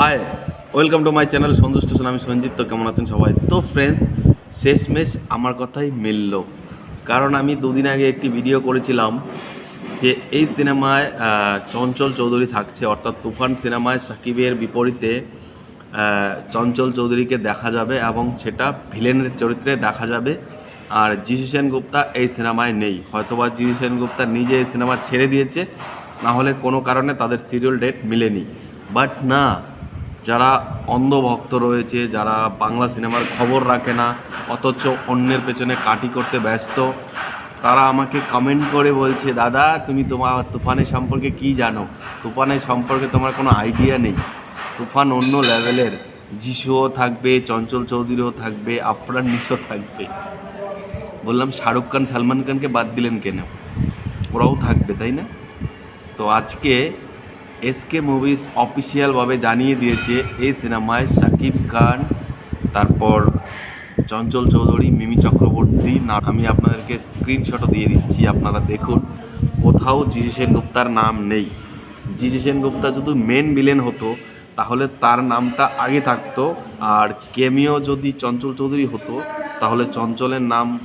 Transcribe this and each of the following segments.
Hi welcome to my channel Sanju station আমি সঞ্জিত, তো কেমন আছেন সবাই? তো ফ্রেন্ডস শেষমেশ আমার কথাই মিলল। কারণ আমি দুদিন আগে একটি ভিডিও করেছিলাম যে এই সিনেমায় চঞ্চল চৌধুরী থাকছে। অর্থাৎ তুফান সিনেমায় সাকিবের বিপরীতে চঞ্চল চৌধুরীকে দেখা যাবে এবং সেটা ভিলেনের চরিত্রে দেখা যাবে। আর যিশু সেনগুপ্তা এই সিনেমায় নেই। হয়তোবা যিশু সেনগুপ্তা নিজে এই সিনেমা ছেড়ে দিয়েছে না হলে কোনো কারণে তাদের সিরিয়াল ডেট মিলেনি। বাট না যারা অন্ধভক্ত রয়েছে, যারা বাংলা সিনেমার খবর রাখে না, অথচ অন্যের পেছনে কাটি করতে ব্যস্ত, তারা আমাকে কমেন্ট করে বলছে, দাদা, তুমি তোমার তুফানের সম্পর্কে কি জানো? তুফানের সম্পর্কে তোমার কোনো আইডিয়া নেই। তুফান অন্য লেভেলের যিশুও থাকবে, চঞ্চল চৌধুরীও থাকবে, আফরান নিশো থাকবে। বললাম, শাহরুখ খান, সালমান খানকে বাদ দিলেন কেন? ওরাও থাকবে, তাই না? তো আজকে এসকে মুভিজ অফিসিয়ালভাবে জানিয়ে দিয়েছে এই সিনেমায় শাকিব খান, তারপর চঞ্চল চৌধুরী, মিমি চক্রবর্তী, না, আমি আপনাদেরকে স্ক্রিনশটও দিয়ে দিচ্ছি, আপনারা দেখুন। কোথাও জিজু সেনগুপ্তার নাম নেই। জিজু সেনগুপ্তা যদি মেন ভিলেন হতো, তাহলে তার নামটা আগে থাকতো। আর কেমিও যদি চঞ্চল চৌধুরী হতো, তাহলে চঞ্চলের নাম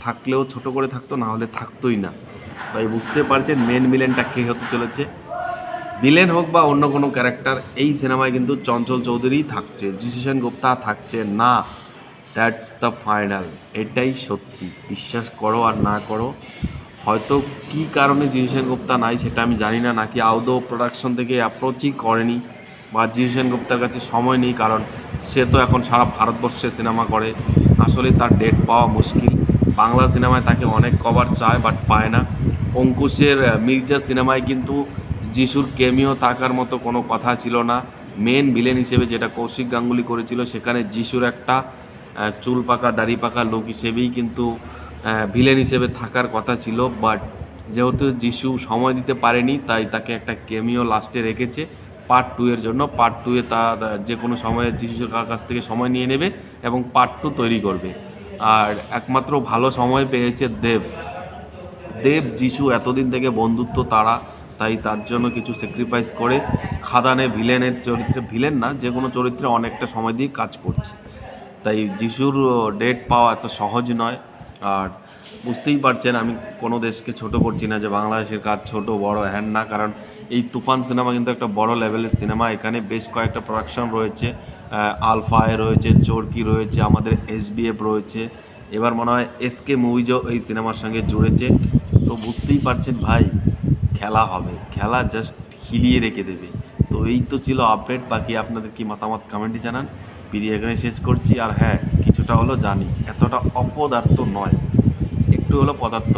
থাকলেও ছোট করে থাকতো, না হলে থাকতোই না। তাই বুঝতে পারছেন মেন ভিলেনটা কে হতে চলেছে? ভিলেন হোক বা অন্য কোনো ক্যারেক্টার, এই সিনেমায় কিন্তু চঞ্চল চৌধুরী থাকছে যিশু গুপ্তা থাকছে না। দ্যাটস দ্য ফাইনাল এটাই সত্যি। বিশ্বাস করো আর না করো, হয়তো কি কারণে যিশু গুপ্তা নাই সেটা আমি জানি না, নাকি আউদো প্রোডাকশন থেকে অ্যাপ্রোচই করেনি, বা যিশু সেনগুপ্তার কাছে সময় নেই, কারণ সে তো এখন সারা ভারতবর্ষে সিনেমা করে। আসলে তার ডেট পাওয়া মুশকিল। বাংলা সিনেমায় তাকে অনেক কভার চায় বাট পায় না। অঙ্কুশের মির্জা সিনেমায় কিন্তু যিশুর কেমিও থাকার মতো কোনো কথা ছিল না। মেন ভিলেন হিসেবে যেটা কৌশিক গাঙ্গুলি করেছিল সেখানে যিশুর একটা চুল পাকা দাড়ি পাকা লোক হিসেবেই কিন্তু ভিলেন হিসেবে থাকার কথা ছিল। বাট যেহেতু যিশু সময় দিতে পারেনি তাই তাকে একটা কেমিও লাস্টে রেখেছে পার্ট টু এর জন্য। পার্ট টু এ তার আহ, যে কোনো সময়ে যিশুর কাছ থেকে সময় নিয়ে নেবে এবং পার্ট টু তৈরি করবে। আর একমাত্র ভালো সময় পেয়েছে দেব। দেব যিশু এতদিন থেকে বন্ধুত্ব তারা তাই তার জন্য কিছু স্যাক্রিফাইস করে খাদানে ভিলেনের চরিত্রে ভিলেন না, যে কোনো চরিত্রে অনেকটা সময় দিয়ে কাজ করছে। তাই যিশুর ডেট পাওয়া এত সহজ নয়। আর বুঝতেই পারছেন, আমি কোনো দেশকে ছোট করছি না যে বাংলাদেশের কাজ ছোট, বড়, হ্যান না, কারণ এই তুফান সিনেমা কিন্তু একটা বড় লেভেলের সিনেমা। এখানে বেশ কয়েকটা প্রোডাকশন রয়েছে আলফায় রয়েছে, চরকি রয়েছে, আমাদের এসবিএফ রয়েছে। এবার মনে হয় এসকে মুভিজও এই সিনেমার সঙ্গে জুড়েছে। তো বুঝতেই পারছেন ভাই খেলা হবে। খেলা জাস্ট হিলিয়ে রেখে দেবে। তো এই তো ছিল আপডেট বাকি আপনাদের কি মতামত কমেন্টে জানান। ভিডিও এখানে শেষ করছি। আর হ্যাঁ কিছুটা হলো জানি, এতটা অপদার্থ নয়। একটু হলো পদার্থ